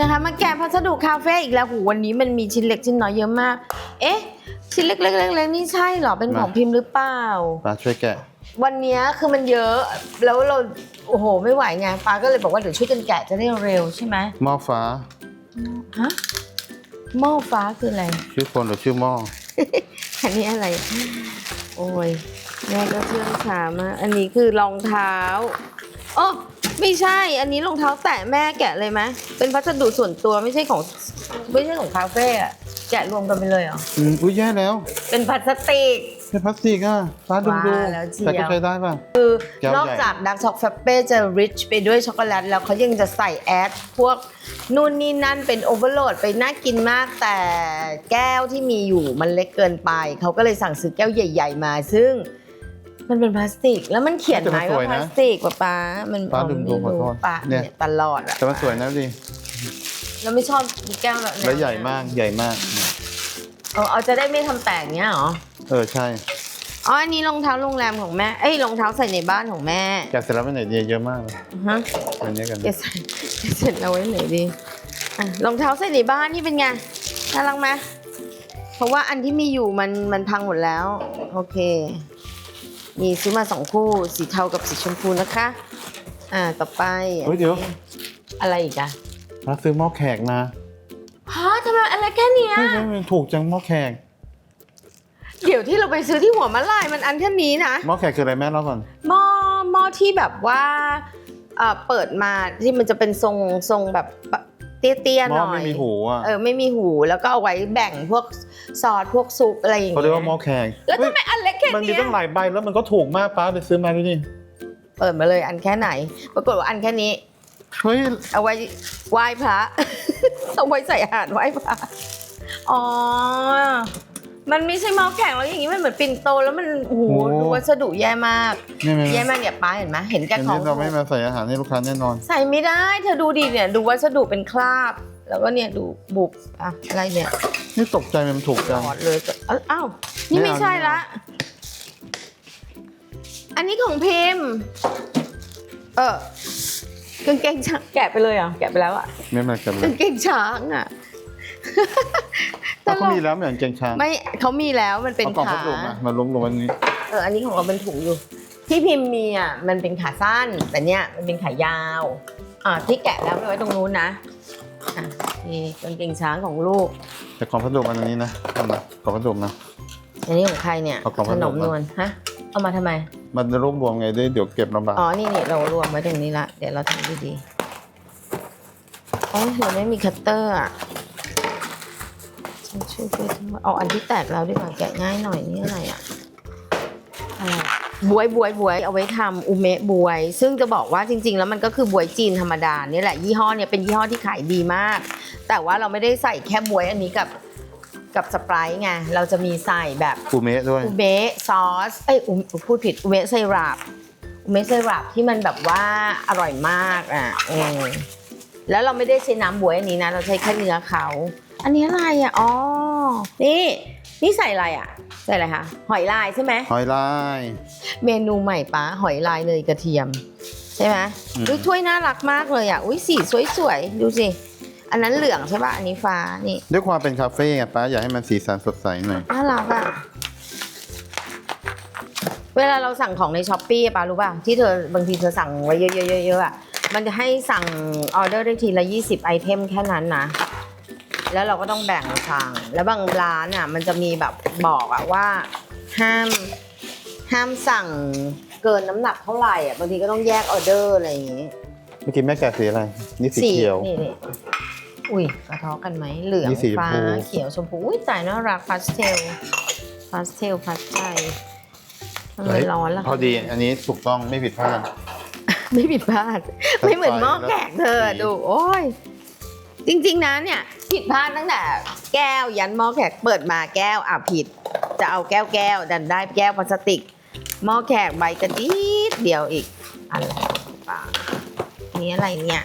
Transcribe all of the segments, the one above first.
นะคะ มาแกะพัสดุคาเฟ่อีกแล้วหูวันนี้มันมีชิ้นเล็กชิ้นน้อยเยอะมาก เอ๊ะ ชิ้นเล็กๆเล็กๆนี่ใช่เหรอ เป็นของพิมพ์หรือเปล่า ป้าช่วยแกะ วันเนี้ยคือมันเยอะแล้วเราโอ้โหไม่ไหวไงป้าก็เลยบอกว่าเดี๋ยวช่วยกันแกะจะได้เร็วใช่ไหมหม้อฟ้า ฮะหม้อฟ้าคืออะไร ชื่อคนหรือชื่อหม้อ อันนี้อะไร โอ้ยแม่ก็เชื่องช้ามากอันนี้คือรองเท้าอ๋อ ไม่ใช่ อันนี้รองเท้าแตะแม่แกะเลยไหมเป็นพัสดุส่วนตัวไม่ใช่ของไม่ใช่ของคาเฟ่อะแกะรวมกันไปเลยเหรอ อืมอุ้ยแย่แล้วเป็นพลาสติก เป็นพลาสติกอะป้าดูดูว่าแล้วเชียว แต่ก็ใช้ได้ป่ะ คือ แก้วใหญ่ นอกจากดักช็อกแฟปเป้จะ rich ไปด้วยช็อกโกแลตแล้วเขายังจะใส่แอดพวกนู่นนี่นั่นเป็นโอเวอร์โหลดไปน่ากินมากแต่แก้วที่มีอยู่มันเล็กเกินไป เขาก็เลยสั่งซื้อแก้วใหญ่ ๆ มา ซึ่ง มันเป็นพลาสติก แล้วมันเขียนไหมว่าพลาสติกป่ะป้ามันป้าอ๋อดูดูขอโทษป้าเนี่เนี่ยยตลอดอะแต่มันสวยนะดิเราไม่ชอบแก้วแบบแล้วใหญ่มากใหญ่มากเอาเอาจะได้ไม่ทำแตกเนี้ยเหรอเออใช่อ๋ออันนี้รองเท้าโรงแรมของแม่เอ้ยรองเท้าใส่ในบ้านของแม่แกะเสร็จแล้วไปไหนดีเยอะมากเลยฮะอันนี้กันเก็บใส่เก็บเสร็จแล้วไว้ไหนดีอะรองเท้าใส่ในบ้านนี่เป็นไงน่ารักไหมเพราะว่าอันที่มีอยู่มันมันพังหมดแล้ว โอเค มีซื้อมาสองคู่ สีเทากับสีชมพูนะคะ อ่า ต่อไป เฮ้ยเดี๋ยวอะไรอีกอะป้าซื้อหม้อแขกมาฮะทำไมอะไรแค่เนี้ย เฮ้ยเฮ้ยมันถูกจังหม้อแขก เดี๋ยวที่เราไปซื้อที่หัวมะลายมันอันแค่นี้นะ หม้อแขกคืออะไรแม่เล่าก่อน หม้อหม้อที่แบบว่าเอ่อเปิดมาที่มันจะเป็นทรงทรงแบบ เตี้ยหๆหม้อน่อย ไม่มีหูอะเออไม่มีหูแล้วก็เอาไว้แบ่งพวกซอสพวกซุปอะไรอย่างเขาเงี้เรียกว่าหม้อยแขกแล้วเฮ้ทำยไมอันเล็กแค่มันมีเนี้ยตั้งหลายใบแล้วมันก็ถูกมากป้าไปซื้อมาดูดิเปิดมาเลยอันแค่ไหน ปรากฏว่าอันแค่นี้ เฮ้ยเอาไว้ไหว้พระ เอาไว้ใส่อาหารไหว้พระอ๋อ มันไม่ใช่หม้อแข็งแล้วอย่างนี้มันเหมือนปิ่นโตแล้วมันโอ้โหดูวัสดุแย่มากนี่ไหมแย่มากเนี่ยป้าเห็นไหมเห็นแก่อันขอนี้งเราไม่มาใส่อาหารให้ลูกค้าแน่นอน ใส่ไม่ได้เธอดูดิเนี่ยดูวัสดุเป็นคราบ แล้วก็เนี่ยดูบุบอะอะไรเนี่ยนี่ตกใจมันถูกจังหอดเลยเอ้าอ้าวนี่ไม่ไม่เอา ใช่ละ อันนี้ของพิมพ์เออกางเกงช้างแกะไปเลยเหรอะแกะไปแล้วอะไม่มากันเลกายงเกงช้างอะ ถ้าเขามีแล้วเหมือนเกงช้างไม่เขามีแล้วมันเป็นเอากล่องขาพัสดุมามาล้มลงวันนี้ เอออันนี้ของเราเป็นถุงอยู่ ที่พิมพ์มีอะมันเป็นขาสั้น แต่เนี้ยมันเป็นขายาวอ่าที่แกะแล้วไปไว้ตรงนู้นนะอะนี่กางเกงช้างของลูก แต่กล่องพัสดุมันอันนี้นะเอามากล่องพัสดุมาอันนี้ของใครเนี่ยเอาของขพัสดุนมนวลฮะเอามาทำไม มันจะรวบรวมไงได้เดี๋ยวเก็บลำบากอ๋อ นี่นี่เรารวมไว้ตรงนี้ละ เดี๋ยวเราทำดีๆอ๋อเราไม่มีคัตเตอร์อะฉัน ช่วยช่วยทำเอาอันที่แตกแล้วดีกว่าแกะง่ายหน่อยนี่อะไรอะอะไรอะบวยบวยบวยเอาไว้ทำอุเมะบวย ซึ่งจะบอกว่าจริง ๆ แล้วมันก็คือบวยจีนธรรมดานี่แหละยี่ห้อเนี่ยเป็นยี่ห้อที่ขายดีมาก แต่ว่าเราไม่ได้ใส่แค่บวยอันนี้กับกับสไปร์ไงเราจะมีใส่แบบปูเมะด้วยอุเบะซอสเอ้ยอุพูดผิดอุเบะไซรัปอุเบะไซรัปที่มันแบบว่าอร่อยมากอะเออแล้วเราไม่ได้ใช้น้ำบวยอันนี้นะ เราใช้แค่เนื้อเขา อันนี้อะไรอะ อ๋อ นี่ นี่ใส่อะไรอะ ใส่อะไรคะ หอยลายใช่ไหม หอยลาย เมนูใหม่ป้าหอยลายเนยกระเทียม ใช่ไหมอืม อุ๊ยถ้วยน่ารักมากเลยอะ อุ้ยสีสวยๆ ดูสิ อันนั้นเหลืองใช่ป่ะ อันนี้ฟ้า นี่ด้วยความเป็นคาเฟ่ไงป้าอยากให้มันสีสันสดใสหน่อย น่ารักอะเวลาเราสั่งของในช้อปปี้ปารู้ป่ะ ที่เธอบางทีเธอสั่งไว้เยอะๆๆๆอะมันจะให้สั่งออเดอร์ได้ทีละ 20 ไอเทมแค่นั้นนะ แล้วเราก็ต้องแบ่งสั่งแล้วบางร้านอะมันจะมีแบบบอกอะว่าห้ามห้ามสั่งเกินน้ำหนักเท่าไหร่อะบางทีก็ต้องแยกออเดอร์อะไรอย่างงี้เมื่อกี้แม่แกะสีอะไร นี่สีเขียว นี่นี่อุ้ยกระเทาะกันไหมเหลืองนี่สีชมฟ้าพูเขียวชมพูอุ้ยจ่ายน่ารักพาสเทลพาสเทลพาสใจทำไมร้อนล่ะพอดีอันนี้ถูกต้องไม่ผิดพลาด ไม่ผิดพลาด ไม่เหมือนหม้อแขกเธอสีดู โอ้ย จริง ๆนะเนี่ย ผิดพลาดตั้งแต่แก้วยันหม้อแขกเปิดมาแก้วอะผิด จะเอาแก้วแก้วดันได้แก้วพลาสติกหม้อแขกใบกระดิดเดียวอีกอะไรปะนี่อะไรเนี่ย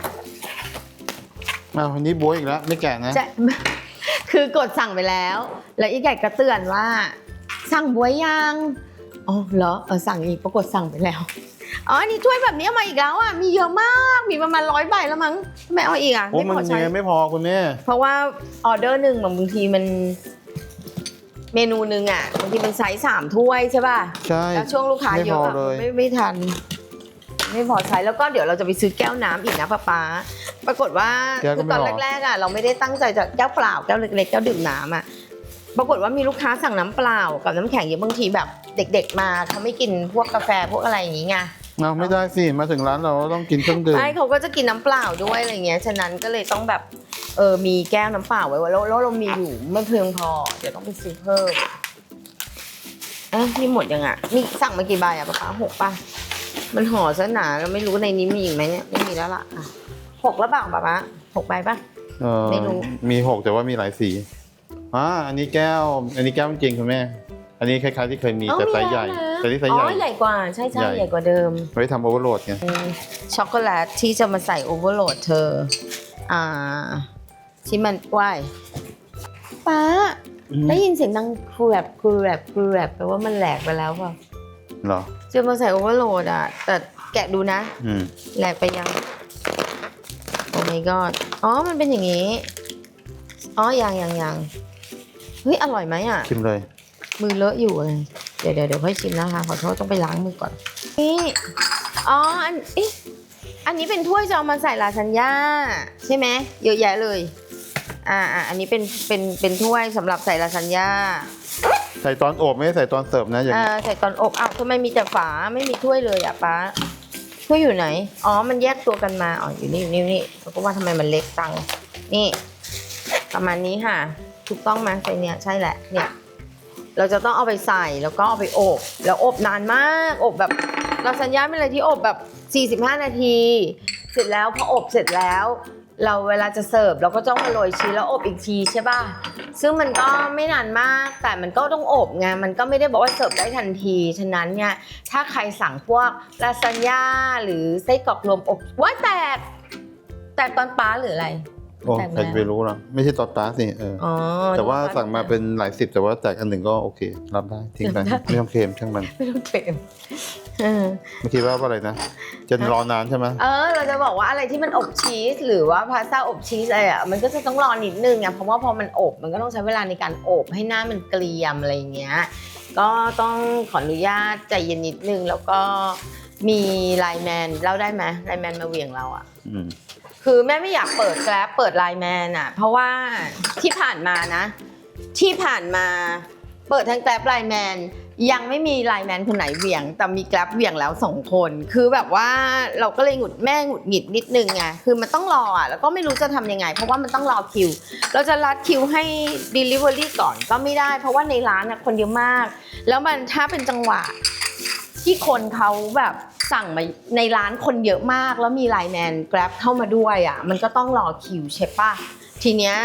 อ้าวอันนี้บวยอีกแล้ว ไม่แกะนะจะ คือกดสั่งไปแล้ว แล้วอีกไก่ก็เตือนว่า สั่งบวยยังอ๋อเหรอเออสั่งอีกปรากฏสั่งไปแล้ว อ๋ออันนี้ถ้วยแบบนี้เอามาอีกแล้วอะ มีเยอะมาก มีประมาณร้อยใบแล้วมั้งทำไม่เอาอีกอะ โอ้ไม่มันพอใช้ยังไงไม่พอคุณแม่เพราะว่าออเดอร์หนึ่งบางทีมัน เมนูหนึ่งอะบางทีมันไซส์สามถ้วยใช่ป่ะ ใช่ แล้วช่วงลูกค้าไม่เยพอะออะเลย ไม่ไม่ทัน ไม่พอใช้แล้วก็เดี๋ยวเราจะไปซื้อแก้วน้ำอีกนะป้าป๊าปรากฏว่าคือตอนแรกๆอะเราไม่ได้ตั้งใจจะแก้วเปล่าแก้วเล็กๆแก้วดื่มน้ำอะปรากฏว่ามีลูกค้าสั่งน้ำเปล่ากับน้ำแข็งเยอะบางทีแบบ เด็ก ๆ มาเขาไม่กินพวกกาแฟพวกอะไรอย่างงี้ไง เอาไม่ได้สิมาถึงร้านเราต้องกินเครื่องดื่ม ใช่เขาก็จะกินน้ำเปล่าด้วยอะไรเงี้ย ฉะนั้นก็เลยต้องแบบเออมีแก้วน้ำเปล่าไว้ว่าแล้วแล้วเรามีอยู่ไม่เพียงพอ เดี๋ยวต้องไปซื้อเพิ่มเอ๊ะนี่หมดยังอะนี่สั่งมากี่ใบอะป้าป๊าหกป่ะมันห่อซะหนาเราไม่รู้ในนี้มีอีกไหมเนี่ยไม่มีแล้วล่ะอะหกแล้วเปล่าป้าป๊าหกใบป่ะ เออไม่รู้ มีหกแต่ว่ามีหลายสีอ่าอันนี้แก้ว อันนี้แก้วจริงคุณแม่ อันนี้คล้ายๆที่เคยมีอ๋อแต่ไซส์ใหญ่มีแล้วนะ แต่ที่ไซส์อ๋ใหอญ่ใหญ่กว่าใช่ใช่ใหญ่ใหญ่กว่าเดิม ไว้ทำโอเวอร์โหลดไงช็อกโกแลตที่จะมาใส่โอเวอร์โหลดเธอ อ่า ที่มันว่ายป้า ได้ยินเสียงดังครูแรบครูแรบครูแรบแปลว่ามันแหลกไปแล้วเปล่าเหรอ จะมาใส่โอเวอร์โหลดอะ แต่แกะดูนะ อืม แหลกไปยัง โอ้ my god อ๋อ มันเป็นอย่างนี้ อ๋อยังยังยังเฮ้ย อร่อยไหมอะ ชิมเลย มือเลอะอยู่เลย เดี๋ยวเดี๋ยวเดี๋ยวค่อยชิมนะคะ ขอโทษต้องไปล้างมือก่อน นี่ อ๋อ อันเอ๊ะอันนี้เป็นถ้วยจะเอามาใส่ลาซานญ่าใช่ไหมเยอะแยะเลย อ่าอ่าอันนี้เป็นเป็นเป็นถ้วยสำหรับใส่ลาซานญ่าใส่ตอนอบไม่ได้ใส่ตอนเสิร์ฟนะอย่างอ่าใส่ตอนอบอ้าวทำไมมีแต่ฝาไม่มีถ้วยเลยอะป้าถ้วยอยู่ไหน อ๋อ มันแยกตัวกันมา อ๋อ อยู่นี่อยู่นี่อยู่นี่เราก็ว่าทำไมมันเล็กตัง นี่ ประมาณนี้ค่ะ ถูกต้องไหมใส่เนี่ยใช่แหละ เนี่ย เราจะต้องเอาไปใส่แล้วก็เอาไปอบ แล้วอบนานมากอบแบบลาซานญ่าเป็นอะไรที่อบแบบ 45 นาที เสร็จแล้วพออบเสร็จแล้ว เราเวลาจะเสิร์ฟเราก็ต้องมาโรยชีสแล้วอบอีกทีใช่ป่ะซึ่งมันก็ไม่นานมาก แต่มันก็ต้องอบไงมันก็ไม่ได้บอกว่าเสิร์ฟได้ทันที ฉะนั้นเนี่ยถ้าใครสั่งพวกลาซานญ่าหรือไส้กรอกรวมอบว้าแตกแตกตอนป้าหรืออะไร โอ้แตกไหมใครจะไปรู้ล่ะ ไม่ใช่ตอนปลาสิเอออ อ๋อแต่ว่าสั่งมาเป็นหลายสิบแต่ว่าแตกอันหนึ่งก็โอเค รับได้ทิ้งไปรับได้ไม่ต้องเค็มช่างมันไม่ต้องเปรมเออ เมื่อกี้ว่าว่าอะไรนะจะรอนานใช่ไหมเออ เราจะบอกว่าอะไรที่มันอบชีสหรือว่าพาสต้าอบชีสอะไรอะมันก็จะต้องรอนิดนึงไงเพราะว่าพอมันอบมันก็ต้องใช้เวลาในการอบให้หน้ามันเกรียมอะไรอย่างเงี้ยก็ต้องขออนุญาตใจเย็นนิดนึงแล้วก็มีไลน์แมนเล่าได้ไหมไลน์แมนมาเหวี่ยงเราอะ อืม คือแม่ไม่อยากเปิดแกร็บเปิดไลน์แมนอะ เพราะว่าที่ผ่านมานะ ที่ผ่านมาเปิดทั้งแกร็บไลน์แมนยังไม่มีไลน์แมนคนไหนเหวี่ยง แต่มีแกร็บเหวี่ยงแล้วสองคน คือแบบว่าเราก็เลยหงุดแม่หงุดหงิดนิดนึงไงคือมันต้องรออะแล้วก็ไม่รู้จะทำยังไง เพราะว่ามันต้องรอคิว เราจะรัดคิวให้ Delivery ก่อนก็ไม่ได้ เพราะว่าในร้านน่ะคนเยอะมาก แล้วมันถ้าเป็นจังหวะ ที่คนเขาแบบสั่งมาในร้านคนเยอะมาก แล้วมีไลน์แมน Grab เข้ามาด้วยอะมันก็ต้องรอคิวใช่ปะทีเนี้ย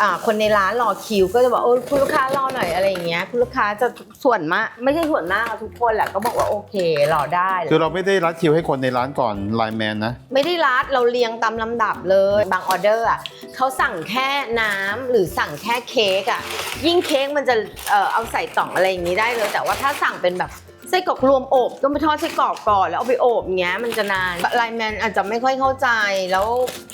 อ่าคนในร้านรอคิว ก็จะบอกเออคุณลูกค้ารอหน่อยอะไรอย่างเงี้ยคุณลูกค้าจะส่วนมากไม่ใช่ส่วนมากอะทุกคนแหละก็บอกว่าโอเครอได้คือเราไม่ได้รัดคิวให้คนในร้านก่อนไลน์แมนนะไม่ได้รัดเราเรียงตามลำดับเลย บางออเดอร์อะเขาสั่งแค่น้ำหรือสั่งแค่เค้กอะยิ่งเค้กมันจะเอ่อเอาใส่กล่องอะไรอย่างนี้ได้เลย แต่ว่าถ้าสั่งเป็นแบบ ไส้กรอกรวมอบต้องไปทอดไส้กรอกก่อนแล้วเอาไปอบอย่างเงี้ยมันจะนานไลน์แมนอาจจะไม่ค่อยเข้าใจ แล้ว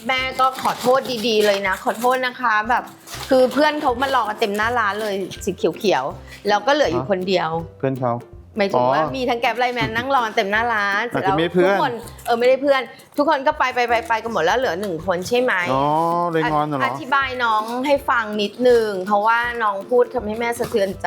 แม่ก็ขอโทษดีๆ เลยนะ ขอโทษนะคะแบบ คือเพื่อนเขามารอกันเต็มหน้าร้านเลยสีเขียวๆแล้วก็เหลืออยู่คนเดียว เพื่อนเขา หมายถึงว่าอ๋อมีทั้งแกร็บไลน์แมนนั่งรอกันเต็มหน้าร้านเสร็จแล้วอาจจะไม่เพื่อนทุกคนเออไม่ได้เพื่อน ทุกคนก็ไปไปไปไปกันหมดแล้วเหลือหนึ่งคนใช่ไหม อ๋อเลยงอนน่ะเหรออธิบายน้องให้ฟังนิดนึง เพราะว่าน้องพูดทำให้แม่สะเทือนใจ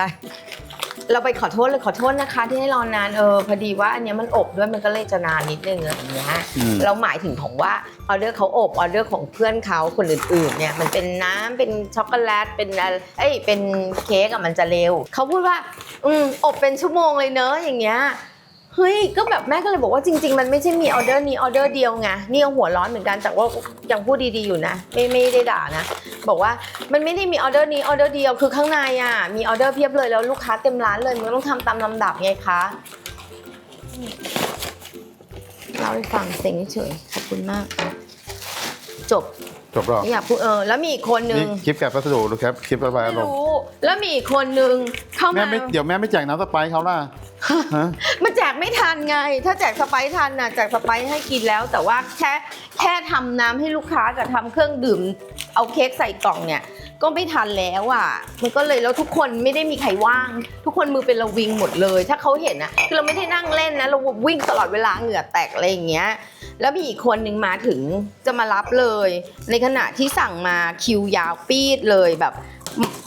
เราไปขอโทษเลยขอโทษนะคะ ที่ให้รอนานเออพอดีว่าอันเนี้ยมันอบด้วยมันก็เลยจะนานนิดนึงอะไรอย่างเงี้ยอืม เราหมายถึงของว่าออเดอร์เขาอบออเดอร์ของเพื่อนเขาคนอื่นๆเนี่ยมันเป็นน้ำเป็นช็อกโกแลตเป็นอะไรเอ้ยเป็นเค้กอะมันจะเร็วเขาพูดว่า อืมอบเป็นชั่วโมงเลยเนอะอย่างเงี้ย เฮ้ยก็แบบแม่ก็เลยบอกว่าจริง ๆ มันไม่ใช่มีออเดอร์นี้ออเดอร์เดียวไงนี่ก็หัวร้อนเหมือนกันแต่ว่ายังพูดดีๆอยู่นะไม่ไม่ได้ด่านะ บอกว่ามันไม่ได้มีออเดอร์นี้ออเดอร์เดียวคือข้างในอะมีออเดอร์เพียบเลยแล้วลูกค้าเต็มร้านเลยมันก็ต้องทำตามลำดับไงคะเล่าให้ฟังเซ็งเฉยๆขอบคุณมาก จบจบแล้วเหรอไม่อยากพูดเออแล้วมีอีกคนนึนี่งคลิปแกะพัสดุหรือครับคลิประบายไม่อารมณ์รู้แล้วมีอีกคนนึงเข้าแม่มาไม่เดี๋ยวแม่ไม่แจกน้ำสไปร์เขาล่ะฮะมาแจก ไม่ทันไง ถ้าแจกสไปซ์ทันน่ะแจกสไปซ์ให้กินแล้ว แต่ว่าแค่แค่ทำน้ำให้ลูกค้ากับทำเครื่องดื่ม เอาเค้กใส่กล่องเนี่ย ก็ไม่ทันแล้วอะ มันก็เลยแล้วทุกคนไม่ได้มีใครว่าง ทุกคนมือเป็นระวิงหมดเลย ถ้าเขาเห็นนะคือเราไม่ได้นั่งเล่นนะเราวิ่งตลอดเวลาเหงื่อแตกอะไรอย่างเงี้ยแล้วมีอีกคนหนึ่งมาถึงจะมารับเลย ในขณะที่สั่งมาคิวยาวปีดเลยแบบ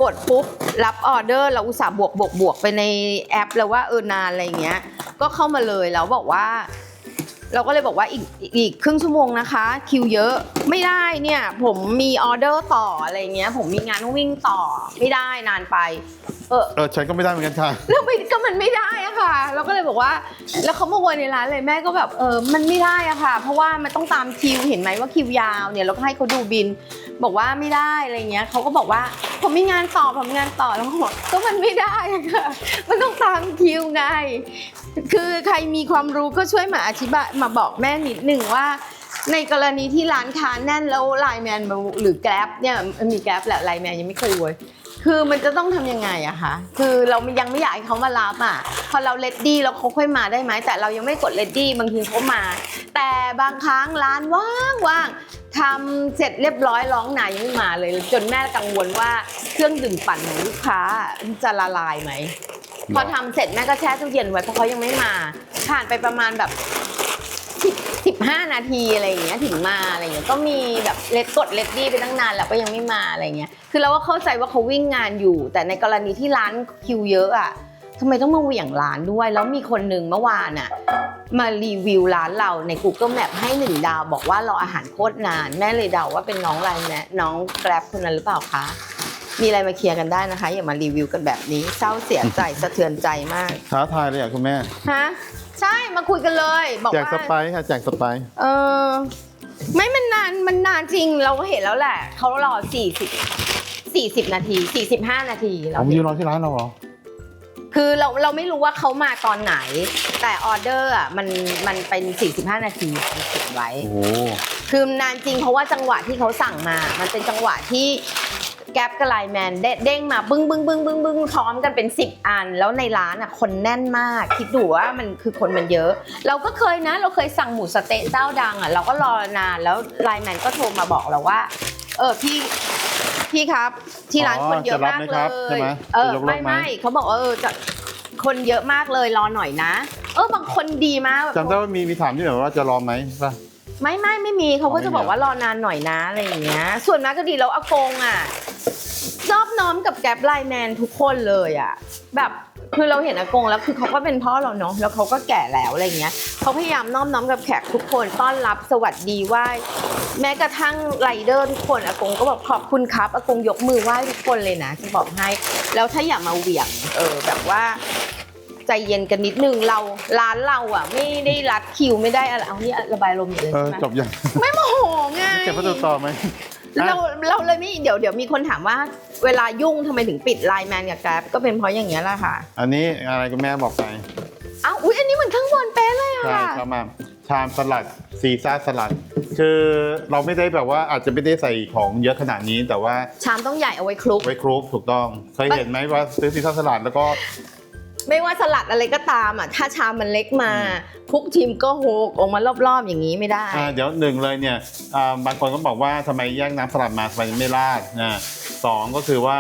กดปุ๊บรับออเดอร์เราอุตส่าห์บวกบวกบวกไปในแอป แล้วว่าเออนานอะไรอย่างเงี้ย ก็เข้ามาเลยแล้วบอกว่า เราก็เลยบอกว่าอีกอีกครึ่งชั่วโมงนะคะ คิวเยอะไม่ได้เนี่ย ผมมีออเดอร์ต่ออะไรเงี้ย ผมมีงานต้องวิ่งต่อไม่ได้นานไป เออเออฉันก็ไม่ได้เหมือนกันค่ะ แล้วไม่ก็มันไม่ได้อะค่ะ เราก็เลยบอกว่า แล้วเขามาวนในร้านเลยแม่ก็แบบเออมันไม่ได้อะค่ะ เพราะว่ามันต้องตามคิวเห็นไหมว่าคิวยาวเนี่ยเราก็ให้เขาดูบินบอกว่าไม่ได้อะไรเงี้ยเขาก็บอกว่าผมมีงานต่อผมมีงานต่อแล้วก็บอกก็มันไม่ได้ค่ะมันต้องตามคิวไง คือใครมีความรู้ก็ช่วยมาอธิบายมาบอกแม่นิดหนึ่งว่าในกรณีที่ร้านค้าแน่นแล้วไลน์แมนหรือแกร็บเนี่ยมีแกร็บแหละไลน์แมนยังไม่เคยเว้ยคือมันจะต้องทำยังไงอะคะคือเรายังไม่อยากให้เขามารับอะพอเราเลดดี้แล้วเขาค่อยมาได้ไหมแต่เรายังไม่กดเลดดี้บางทีเขามา แต่บางครั้งร้านว่างว่าง ทำเสร็จเรียบร้อยร้องนายยังไม่มาเลย จนแม่กังวลว่าเครื่องดื่มปั่นของลูกค้าจะละลายไหมพอทำเสร็จแม่ก็แช่ตู้เย็นไว้เพราะเขายังไม่มา ผ่านไปประมาณแบบสิบสิบห้านาทีอะไรอย่างเงี้ยถึงมาอะไรอย่างเงี้ยก็มีแบบเลดกดเลดดี้ไปตั้งนานแล้วก็ยังไม่มาอะไรเงี้ยคือเราก็เข้าใจว่าเขาวิ่งงานอยู่ แต่ในกรณีที่ร้านคิวเยอะอะ ทำไมต้องมาเหวี่ยงร้านด้วย แล้วมีคนหนึ่งเมื่อวานอะมารีวิวร้านเราใน Google Map ให้หนึ่งดาว บอกว่ารออาหารโคตรนาน แม่เลยเดาว่าเป็นน้องไลน์แมน้องแกร็บคนนั้นหรือเปล่าคะ มีอะไรมาเคลียร์กันได้นะคะ อย่ามารีวิวกันแบบนี้เศร้าเสียใจสะเทือนใจมากท้าทายเลยอะคุณแม่ ฮะใช่มาคุยกันเลย บอกแจกว่าสไปซ์ค่ะแจกสไปซ์เออไม่มันนานมันนานจริงเราก็เห็นแล้วแหละเขารอ40 40 นาที 45 นาทีผเรามเห็ยืนนรอที่ร้านเราเหรอ คือเราเราไม่รู้ว่าเขามาตอนไหน แต่ออเดอร์อะมันมันเป็น 45 นาทีมันเขียนไว้ โอ้โหคือนานจริงเพราะว่าจังหวะที่เขาสั่งมา มันเป็นจังหวะที่แก๊ปกับไลน์แมนเด้เด้งมาบึ้งบึ้งบึ้งบึ้งบึ้งพร้อมกันเป็น 10 อัน แล้วในร้านอะคนแน่นมาก คิดดูว่ามันคือคนมันเยอะ เราก็เคยนะ เราเคยสั่งหมูสะเต๊ะเจ้าดังอะเราก็รอนานแล้วไลน์แมนก็โทรมาบอกเราว่า เออพี่ พี่ครับ ที่ร้านคนเยอะมากเลยเออไม่ไม่เขาบอกว่าเออจะคนเยอะมากเลยรอหน่อยนะ เออบางคนดีมากแบบจำได้ว่ามีมีถามที่แบบว่าจะรอไหมป่ะ ไม่ไม่ไม่มีเขาก็จะอ๋อไม่มีบอกว่ารอนานหน่อยนะอะไรอย่างเงี้ย ส่วนมากก็ดีแล้วอากงอะชอบน้อมกับแก๊ปไลน์แมนทุกคนเลยอะ แบบคือเราเห็นอากงแล้วคือเขาก็เป็นพ่อเราเนาะแล้วเขาก็แก่แล้วอะไรอย่างเงี้ยเขาพยายามน้อมน้อมกับแขกทุกคนต้อนรับสวัสดีไหว้แม้กระทั่งไรเดอร์ทุกคนอากงก็บอกขอบคุณครับอากงยกมือไหว้ทุกคนเลยนะจะบอกให้ แล้วถ้าอย่ามาเหวี่ยงเออแบบว่า ใจเย็นกันนิดนึงเราร้านเราอะ ไม่ได้รัดคิวไม่ได้อะไรเอานี่ระบายลมอยู่เลยเออใช่ไหมจบยังไม่โมโหไง เก็บพัสดุต่อไหมเราเราเลยไม่เดี๋ยวเดี๋ยวมีคนถามว่า เวลายุ่งทำไมถึงปิดไลน์แมนกับแกร็บก็เป็นเพราะอย่างเงี้ยแหละค่ะอันนี้อะไรคุณแม่บอกไปอ้าวอุ้ยอันนี้เหมือนข้างบนเป๊ะเลยอะใช่ค่ะเข้ามาชามสลัดซีซ่าสลัด คือเราไม่ได้แบบว่าอาจจะไม่ได้ใส่ของเยอะขนาดนี้แต่ว่า ชามต้องใหญ่เอาไว้คลุก ไว้คลุกถูกต้อง เคยเห็นไหมว่าซื้อซีซ่าสลัดแล้วก็ ไม่ว่าสลัดอะไรก็ตามอะถ้าชามมันเล็กมาอืมทุกทีมก็โฮกออกมารอบๆอย่างนี้ไม่ได้ อ่าเดี๋ยวหนึ่งเลยเนี่ยอ่าบางคนก็บอกว่าทำไมแยกน้ำสลัดมาทำไมไม่ราดนะสองก็คือว่า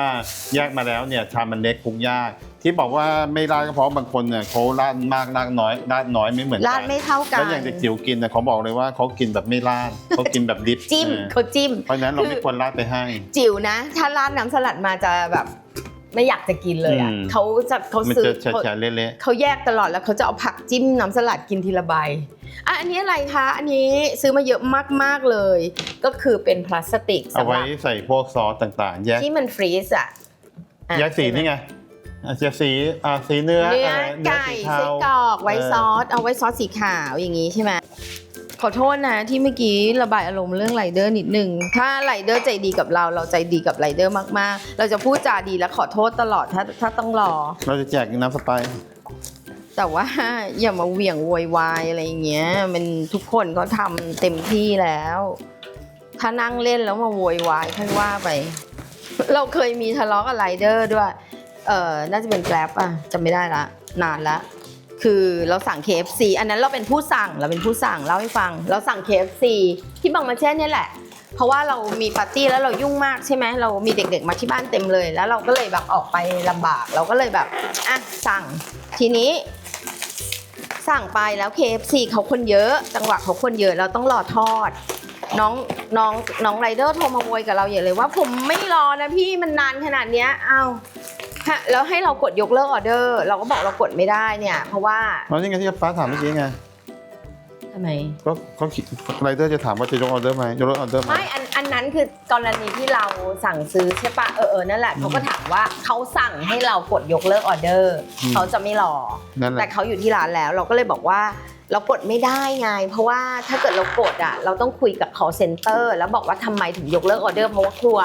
แยกมาแล้วเนี่ยชามมันเล็กคลุกยาก ที่บอกว่าไม่ราดก็เพราะบางคนเนี่ยเขาราดมากราดน้อยราดน้อยไม่เหมือนกัราดไม่เท่ากันแล้วอย่างเด็กจิ๋วกินเนี่ยเขาบอกเลยว่าเขากินแบบไม่ราดเขากินแบบดิฟจิ้มเออเขาจิ้ม เพราะฉะนั้นเราไม่ควรราดไปให้ จิ๋วนะ ถ้าราดน้ำสลัดมาจะแบบ ไม่อยากจะกินเลยอะอืม เขาจะเขามันซื้อจะเขาแฉะๆเละเขาแยกตลอดแล้วเขาจะเอาผักจิ้มน้ำสลัดกินทีละใบอะอันนี้อะไรคะ อันนี้ซื้อมาเยอะมากๆเลย ก็คือเป็นพลาสติกๆ เอาสำหไว้รับใส่พวกซอสต่างๆ แยกที่มันฟรีซอะอะแยกสีนี่ไงอะแยกสีอ่าสีเนื้อเนื้ออะไรเนื้อไก่สีเทาไส้กรอกไว้เออซอส เอาไว้ซอสสีขาวอย่างนี้ใช่ไหม ขอโทษนะที่เมื่อกี้ระบายอารมณ์เรื่องไรเดอร์นิดนึงถ้าไรเดอร์ใจดีกับเรา เราใจดีกับไรเดอร์มากๆ เราจะพูดจาดีและขอโทษตลอดถ้าถ้าต้องรอ เราจะแจกน้ำสไปซ์แต่ว่าอย่ามาเหวี่ยงโวยวายอะไรอย่างเงี้ย มันทุกคนเขาทำเต็มที่แล้ว ถ้านั่งเล่นแล้วมาโวยวายค่อยว่าไป เราเคยมีทะเลาะกับไรเดอร์ด้วย เออน่าจะเป็นแกร็บอะจำไม่ได้ละนานละ คือเราสั่ง KFC อันนั้นเราเป็นผู้สั่งเราเป็นผู้สั่งเล่าให้ฟัง เราสั่ง KFC ที่บางมาเช่นเนี่ยแหละ เพราะว่าเรามีปาร์ตี้แล้วเรายุ่งมากใช่ไหมเรามีเด็กๆมาที่บ้านเต็มเลย แล้วเราก็เลยแบบออกไปลำบาก เราก็เลยแบบอะสั่งทีนี้ สั่งไปแล้ว KFC เขาคนเยอะ จังหวะเขาคนเยอะเราต้องรอทอดน้องน้องน้องไรเดอร์โทรมาโวยกับเราอย่างเลยว่าผมไม่รอนะพี่มันนานขนาดเนี้ยเอา ฮะแล้วให้เรากดยกเลิกออเดอร์ เราก็บอกเรากดไม่ได้เนี่ยเพราะว่าอ๋อนี่ไงที่ฟ้าถามเมื่อกี้ไงทำไมก็เขาคิดไรเดอร์จะถามว่าจะยกออเดอร์ไหมยกเลิกออเดอร์ไหมไม่อันอันนั้นคือกรณีที่เราสั่งซื้อใช่ปะเออเออนั่นแหละเขาก็ถามว่าเขาสั่งให้เรากดยกเลิกออเดอร์อืมเขาจะไม่รอ นั่นแหแต่ละเขาอยู่ที่ร้านแล้วเราก็เลยบอกว่า เรากดไม่ได้ไง เพราะว่าถ้าเกิดเรากดอะเราต้องคุยกับ call center แล้วบอกว่าทำไมถึงยกเลิกออเดอร์เพราะว่าครัว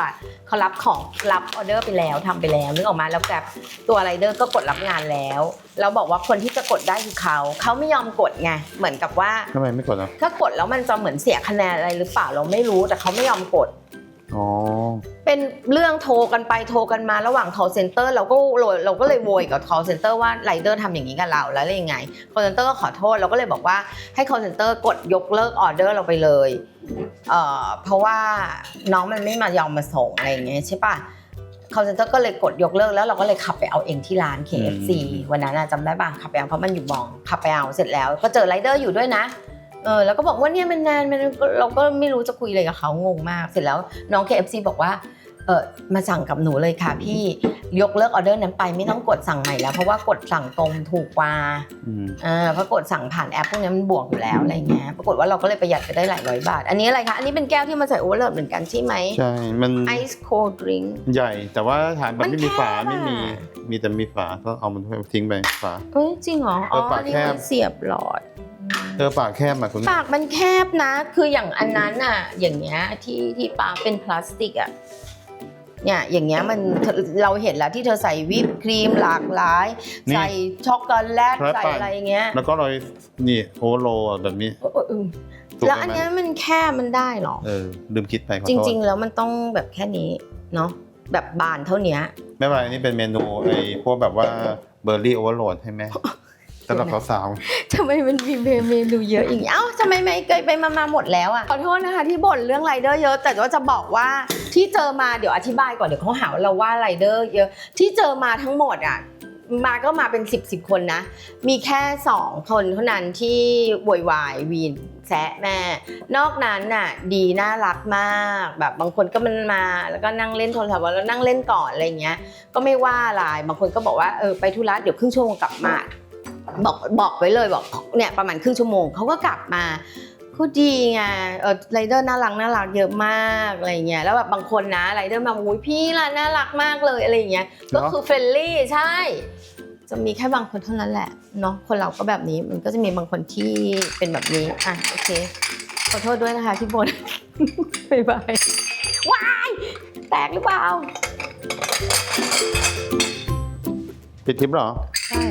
เขารับของรับออเดอร์ไปแล้วทำไปแล้วนึกออกมาแล้วแบบตัวไรเดอร์ก็กดรับงานแล้วเราบอกว่าคนที่จะกดได้คือเขาเขาไม่ยอมกดไงเหมือนกับว่าทำไมไม่กดอะถ้ากดแล้วมันจะเหมือนเสียคะแนนอะไรหรือเปล่าเราไม่รู้แต่เขาไม่ยอมกด อ๋อ เป็นเรื่องโทรกันไปโทรกันมาระหว่าง call center เราก็โวยเราก็เลยโวยกับ call center ว่าไรเดอร์ทำอย่างนี้กับเราแล้วยังไง call center ก็ขอโทษเราก็เลยบอกว่าให้ call center กดยกเลิกออเดอร์เราไปเลยเอ่อเพราะว่าน้องมันไม่มายอมมาส่งอะไรอย่างเงี้ยใช่ปะ call center ก็เลยกดยกเลิกแล้วเราก็เลยขับไปเอาเองที่ร้าน KFC วันนั้นน่ะจำได้ป่ะขับไปเอาเพราะมันอยู่มองขับไปเอาเสร็จแล้ว ก็เจอไรเดอร์อยู่ด้วยนะ เออแล้วก็บอกว่าเนี่ยมันนานมันเราก็ไม่รู้จะคุยอะไรกับเขางงมาก เสร็จแล้วน้อง KFC บอกว่าเออมาสั่งกับหนูเลยค่ะพี่ยกเลิกออเดอร์นั้นไปไม่ต้องกดสั่งใหม่แล้ว เพราะว่ากดสั่งตรงถูกกว่าอืมอ่าเพราะกดสั่งผ่านแอปพวกนี้มันบวกอยู่แล้วอะไรเงี้ยปรากฏว่าเราก็เลยประหยัดไปได้หลายร้อยบาท อันนี้อะไรคะ อันนี้เป็นแก้วที่มาใส่โอเวอร์โหลดเหมือนกันใช่ไหมใช่ มันไอซ์โคดริงใหญ่ แต่ว่าถามแบบมันไม่มีฝาแคบอะไม่มีมีแต่มีฝาก็เอามันทิ้งไปฝาเอ้ยจริงเหรออ๋อเออปากอันนี้แคบไว้เสียบหลอด เออปากแคบอะคุณปากมันแคบนะ คืออย่างอันนั้นอะ อย่างเงี้ยที่ที่ปากเป็นพลาสติกอะเนี่ยอย่างเงี้ยมันเราเห็นแล้วที่เธอใส่วิปครีมหลากหลายนี่ใส่ช็อกโกแลตครับใส่อะไรเงี้ย แล้วก็รอยนี่โอเวอร์โลอะแบบนี้เออเออเออถูกแล้วไหมอันเนี้ยมันแคบมันได้เหรอเออลืมคิดไปขอจโทษริง ๆ แล้วมันต้องแบบแค่นี้เนาะแบบบานเท่าเนี้ยไม่เป็นไรนี่เป็นเมนูไอ้พวกแบบว่าเบอร์รี่โอเวอร์โหลดใช่ไหม สำหรับสาวทำไมมันมีเมนูเยอะอย่างนี้เอ้าทำไมไม่เคยไปมามาหมดแล้วอะขอโทษนะคะที่บ่นเรื่องไรเดอร์เยอะ แต่ว่าจะบอกว่าที่เจอมาเดี๋ยวอธิบายก่อนเดี๋ยวเขาหาว่าเราว่าไรเดอร์เยอะ ที่เจอมาทั้งหมดอะมาก็มาเป็น 10บสคนนะ มีแค่ 2 คนเท่านั้นที่โวยวายวีนแซะแม่ นอกนั้นน่ะดีน่ารักมาก แบบบางคนก็มันมาแล้วก็นั่งเล่นโทรศัพท์แล้วนั่งเล่นก่อนอะไรเงี้ย ก็ไม่ว่าอะไรบางคนก็บอกว่าเออไปธุระเดี๋ยวครึ่งชั่วโมงกลับมา บอกบอกไว้เลยบอกเนี่ยประมาณครึ่งชั่วโมงเขาก็กลับมาก็ดีไงเออไรเดอร์น่ารักน่ารักเยอะมากอะไรเงี้ยแล้วแบบบางคนนะไรเดอร์มาอุ้ยพี่ล่ะน่ารักมากเลยอะไรเงี้ยก็คือเฟรนลี่ใช่ จะมีแค่บางคนเท่านั้นแหละเนาะคนเราก็แบบนี้มันก็จะมีบางคนที่เป็นแบบนี้อะโอเคขอโทษด้วยนะคะที่บนบ๊ายบายว้ายแตกหรือเปล่าปิดทิปเหรอ ใช่